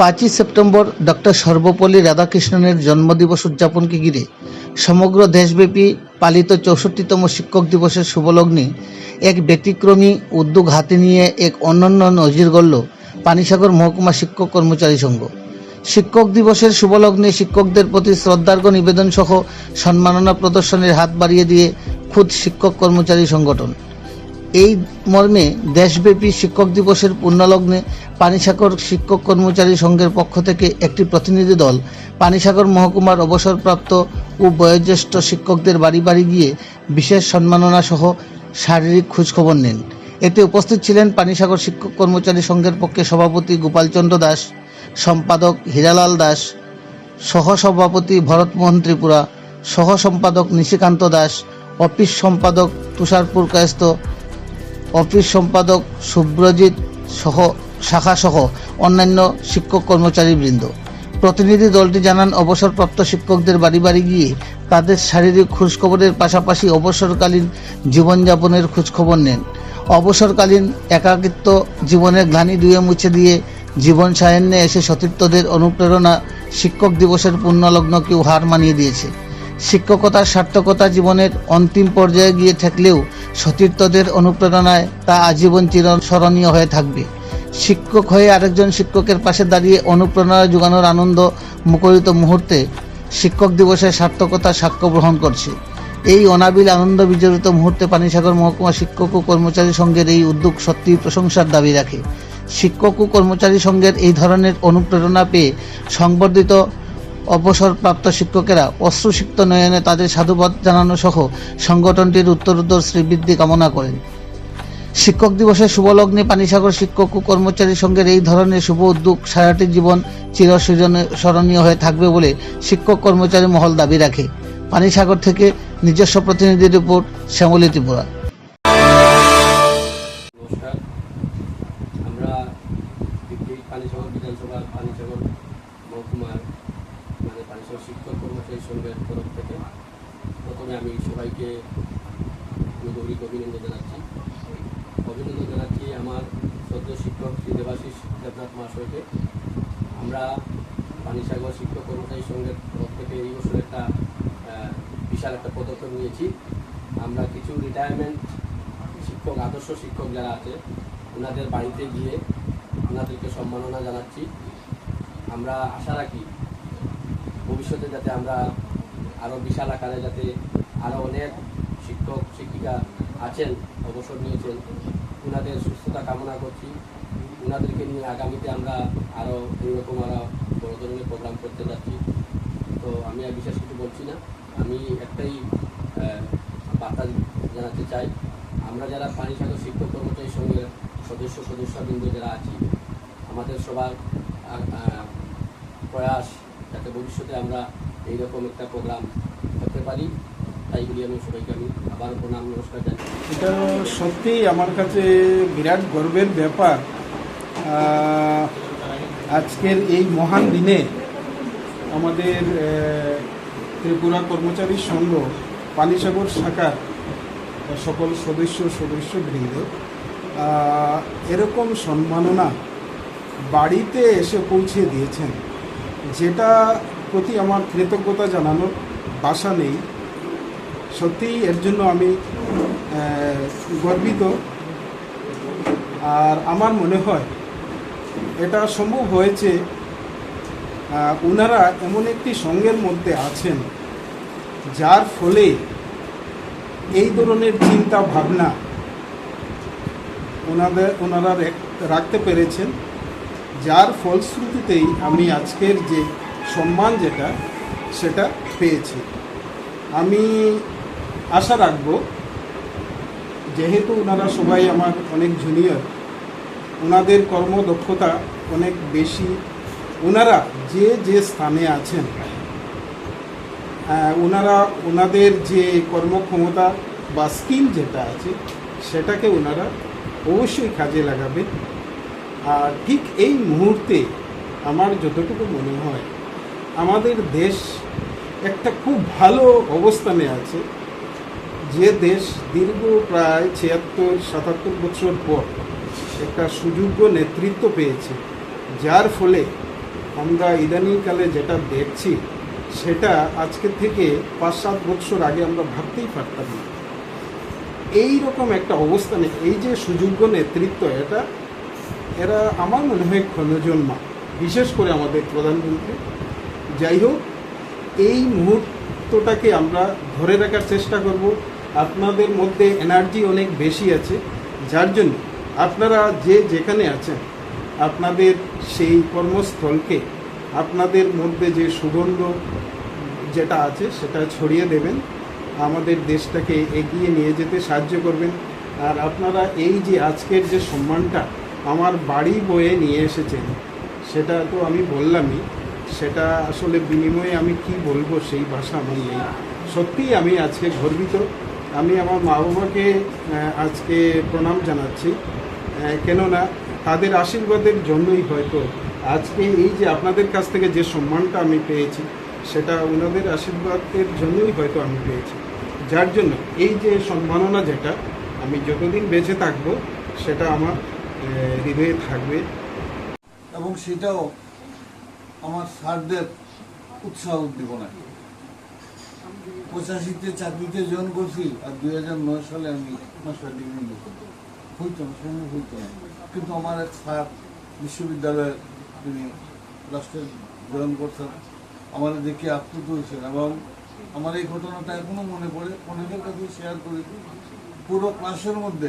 পাঁচই September doctor Sarvepalli রাধাকৃষ্ণনের জন্মদিবস উদযাপনকে ঘিরে সমগ্র দেশব্যাপী পালিত চৌষট্টিতম শিক্ষক দিবসের শুভলগ্নে এক ব্যতিক্রমী উদ্যোগ হাতে নিয়ে এক অনন্য নজির গড়ল পানিসাগর মহকুমা শিক্ষক কর্মচারী সংঘ। শিক্ষক দিবসের শুভলগ্নে শিক্ষকদের প্রতি শ্রদ্ধার্ঘ নিবেদন সহ সম্মাননা প্রদর্শনের হাত বাড়িয়ে দিয়ে খুদ শিক্ষক কর্মচারী সংগঠন। এই মর্মে দেশব্যাপী শিক্ষক দিবসের পূর্ণলগ্নে পানিসাগর শিক্ষক কর্মচারী সংঘের পক্ষ থেকে একটি প্রতিনিধি দল, পানিসাগর মহকুমার অবসরপ্রাপ্ত ও বয়োজ্যেষ্ঠ শিক্ষকদের বাড়ি বাড়ি গিয়ে বিশেষ সম্মাননা সহ শারীরিক খোঁজখবর নেন। এতে উপস্থিত ছিলেন পানিসাগর শিক্ষক কর্মচারী সংঘের পক্ষে সভাপতি গোপালচন্দ্র দাস, সম্পাদক হীরালাল দাস, সহসভাপতি ভরতমোহন ত্রিপুরা সহ সম্পাদক নিশিকান্ত দাস, অফিস সম্পাদক তুষারপুর কায়স্ত অফিস সম্পাদক শুভ্রজিৎ সহ শাখা সহ অন্যান্য শিক্ষক কর্মচারীবৃন্দ প্রতিনিধি দলটি জানান, অবসরপ্রাপ্ত শিক্ষকদের বাড়ি বাড়ি গিয়ে তাদের শারীরিক খোঁজখবরের পাশাপাশি অবসরকালীন জীবনযাপনের খোঁজখবর নেন। অবসরকালীন একাকিত্ব জীবনের গ্লানি ধুয়ে মুছে দিয়ে জীবন সায়ান্নে এসে সতীর্থদের অনুপ্রেরণা শিক্ষক দিবসের পুণ্যলগ্নকেও হার মানিয়ে দিয়েছে। শিক্ষকতার সার্থকতা জীবনের অন্তিম পর্যায়ে গিয়ে থাকলেও সতীর্থদের অনুপ্রেরণায় তা আজীবন চিরস্মরণীয় হয়ে থাকবে। শিক্ষক হয়ে আরেকজন শিক্ষকের পাশে দাঁড়িয়ে অনুপ্রেরণা যোগানোর আনন্দ মুখরিত মুহূর্তে শিক্ষক দিবসের সার্থকতা সাক্ষ্য গ্রহণ করছে। এই অনাবিল আনন্দ বিজড়িত মুহূর্তে পানিসাগর মহকুমা শিক্ষক ও কর্মচারী সংঘের এই উদ্যোগ সত্যিই প্রশংসার দাবি রাখে। শিক্ষক ও কর্মচারী সংঘের এই ধরনের অনুপ্রেরণা পেয়ে সংবর্ধিত অবসরপ্রাপ্ত শিক্ষকেরা অশ্রুসিক্ত নয়নে তাদের সাধুবাদ জানানো সহ সংগঠনটির উত্তরোত্তর শ্রীবৃদ্ধি কামনা করেন। শিক্ষক দিবসে শুভলগ্নে পানিসাগর শিক্ষক ও কর্মচারী সংঘের এই ধরনের শুভ উদ্যোগ সারাটি জীবন চিরস্মরণীয় হয়ে থাকবে বলে শিক্ষক কর্মচারী মহল দাবি রাখে। পানিসাগর থেকে নিজস্ব প্রতিনিধি রিপোর্ট শ্যামলী ত্রিপুরা। শিক্ষক কর্মচারী সংঘের তরফ থেকে প্রথমে আমি সবাইকে গৌরিক অভিনন্দন জানাচ্ছি। অভিনন্দন জানাচ্ছি আমার সদ্য শিক্ষক শ্রী দেবাশিস দেবনাথ মহাশয়কে। আমরা পানিসাগর শিক্ষক কর্মচারী সংঘের তরফ থেকে এই বছর একটা বিশাল একটা পদক্ষেপ নিয়েছি। আমরা কিছু রিটায়ারমেন্ট শিক্ষক, আদর্শ শিক্ষক যারা আছে, ওনাদের বাড়িতে গিয়ে ওনাদেরকে সম্মাননা জানাচ্ছি। আমরা আশা রাখি ভবিষ্যতে যাতে আমরা আরও বিশাল আকারে যাতে আরও অনেক শিক্ষক, শিক্ষিকা আছেন, অবসর নিয়েছেন ওনাদের সুস্থতা কামনা করছি। ওনাদেরকে নিয়ে আগামীতে আমরা আরও এইরকম আরও বড় ধরনের প্রোগ্রাম করতে যাচ্ছি। তো আমি আর বিশেষ কিছু বলছি না। আমি একটাই বার্তা জানাতে চাই। আমরা যারা পানিসাগর শিক্ষক কর্মচারী সঙ্গে সদস্য, সদস্যবৃন্দ যারা আছি, আমাদের সবার প্রয়াস যাতে ভবিষ্যতে আমরা এইরকম একটা প্রোগ্রাম করতে পারি। তাই বলি আমি সবাইকে আমি আবার প্রণাম নমস্কার জানাই। এটা সত্যিই আমার কাছে বিরাট গর্বের ব্যাপার। আজকের এই মহান দিনে আমাদের ত্রিপুরা কর্মচারী সংঘ পানিসাগর শাখার সকল সদস্য সদস্যবৃন্দ আহ, এরকম সম্মাননা বাড়িতে এসে পৌঁছে দিয়েছেন। যেটা প্রতি আমার কৃতজ্ঞতা জানানোর বাসা নেই। সত্যিই এর জন্য আমি গর্বিত। আর আমার মনে হয় এটা সম্ভব হয়েছে ওনারা এমন একটি সঙ্গের মধ্যে আছেন, যার ফলে এই ধরনের চিন্তা ভাবনা ওনাদের ওনারা রেখ- রাখতে পেরেছেন। যার ফলশ্রুতিতেই আমি আজকের যে সম্মান যেটা, সেটা পেয়েছি। আমি আশা রাখব, যেহেতু ওনারা সবাই আমার অনেক জুনিয়র ওনাদের কর্মদক্ষতা অনেক বেশি। ওনারা যে যে স্থানে আছেন ওনারা ওনাদের যে কর্মক্ষমতা বা স্কিল যেটা আছে, সেটাকে ওনারা অবশ্যই কাজে লাগাবেন। আর ঠিক এই মুহূর্তে আমার যতটুকু মনে হয়, আমাদের দেশ একটা খুব ভালো অবস্থানে আছে। যে দেশ দীর্ঘ প্রায় ছিয়াত্তর, সাতাত্তর বছর পর একটা সুযোগ্য নেতৃত্ব পেয়েছে, যার ফলে আমরা ইদানিংকালে যেটা দেখছি, সেটা আজকে থেকে পাঁচ সাত বছর আগে আমরা ভাবতেই পারতাম না। এই রকম একটা অবস্থানে, এই যে সুযোগ্য নেতৃত্ব, এটা এরা আমার মনে হয় ক্ষণজন্মা বিশেষ করে আমাদের প্রধানমন্ত্রী। যাই হোক, এই মুহূর্তটাকে আমরা ধরে রাখার চেষ্টা করব। আপনাদের মধ্যে এনার্জি অনেক বেশি আছে। যার জন্য আপনারা যে যেখানে আছেন, আপনাদের সেই কর্মস্থলকে, আপনাদের মধ্যে যে সুগন্ধ যেটা আছে, সেটা ছড়িয়ে দেবেন। আমাদের দেশটাকে এগিয়ে নিয়ে যেতে সাহায্য করবেন। আর আপনারা এই যে আজকের যে সম্মানটা আমার বাড়ি বয়ে নিয়ে এসেছেন সেটা তো আমি বললামই। সেটা আসলে বিনিময়ে আমি কি বলব সেই ভাষা আমার নেই। সত্যিই আমি আজকে গর্বিত। আমি আমার মা বাবাকে আজকে প্রণাম জানাচ্ছি। কেননা তাদের আশীর্বাদের জন্যই হয়তো আজকে এই যে আপনাদের কাছ থেকে যে সম্মানটা আমি পেয়েছি, সেটা ওনাদের আশীর্বাদের জন্যই হয়তো আমি পেয়েছি। যার জন্য এই যে সম্মাননা যেটা, আমি যতদিন বেঁচে থাকব, সেটা আমার হৃদয়ে থাকবে। এবং সেটাও আমার স্যারদের উৎসাহ উদ্দীপনায়। পঁচাশিতে চাকরিতে জয়েন করছি আর দুই হাজার নয় সালে আমি মাস্টার ডিগ্রি নিই হইতো না সময় হইতো না। কিন্তু আমার এক স্যার বিশ্ববিদ্যালয়ের তিনি লাস্টে জয়েন করছেন। আমার দেখে আপ্লুত হয়েছেন এবং আমার এই ঘটনাটা এখনও মনে পড়ে। অনেকের কাছে শেয়ার করেছি। পুরো ক্লাসের মধ্যে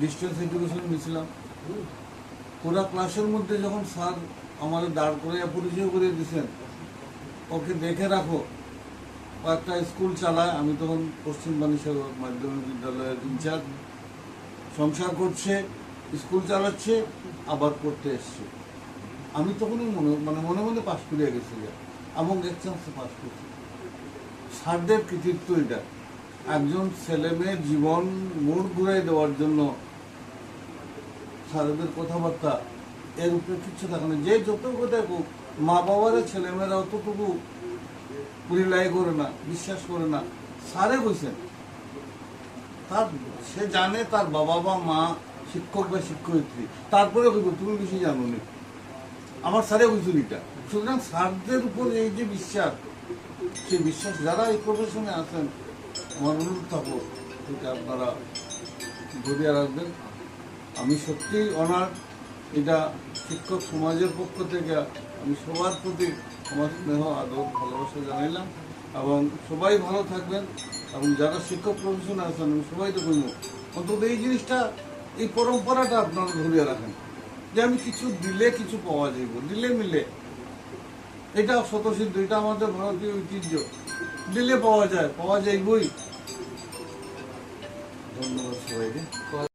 ডিস্টেন্স এডুকেশন নিয়েছিলাম। পুরা ক্লাসের মধ্যে যখন স্যার আমার দাঁড় করে পরিচয় করে দিয়েছেন, ওকে দেখে রাখো। ও একটা স্কুল চালায়, আমি তখন পশ্চিম বানিসাগর মাধ্যমিক বিদ্যালয়ের ইনচার্জ। সংসার করছে, স্কুল চালাচ্ছে, আবার পড়তে এসছে। আমি তখনই মনে মানে মনে মনে পাশ করিয়া গেছি এবং এক চান্সে পাশ করছি। স্যারদের কৃতিত্ব এটা। একজন ছেলে মেয়ের জীবন মোড় ঘুরাই দেওয়ার জন্য স্যারদের কথাবার্তা, এর উপরে কিচ্ছু থাকে না। যে যতটুকু দেখুক, মা বাবারা ছেলেমেয়েরা অতটুকু রিলাই করে না, বিশ্বাস করে না। স্যারে বলছেন তার, সে জানে তার বাবা বা মা শিক্ষক বা শিক্ষয়িত্রী। তারপরে কইব, তুমি বেশি জানো নি? আমার স্যারে বুঝুন এটা। সুতরাং স্যারদের উপর এই যে বিশ্বাস সেই বিশ্বাস যারা এই প্রফেশনে আছেন, আমার অনুরোধ থাকব এটা আপনারা ধরিয়া রাখবেন। আমি সত্যিই অনার, এটা শিক্ষক সমাজের পক্ষ থেকে আমি সবার প্রতি আমার স্নেহ, আদর, ভালোবাসা জানাইলাম এবং সবাই ভালো থাকবেন এবং যারা শিক্ষক প্রফেশনে আছেন, আমি সবাই তো কইব অন্তত এই জিনিসটা, এই পরম্পরাটা আপনারা ধরিয়া রাখেন যে আমি কিছু দিলে কিছু পাওয়া যাইব, দিলে মিলে। এটা স্বতঃসিদ্ধ, এটা আমাদের ভারতীয় ঐতিহ্য। দিলে পাওয়া যায়, পাওয়া যাইবই। ধন্যবাদ সবাইকে।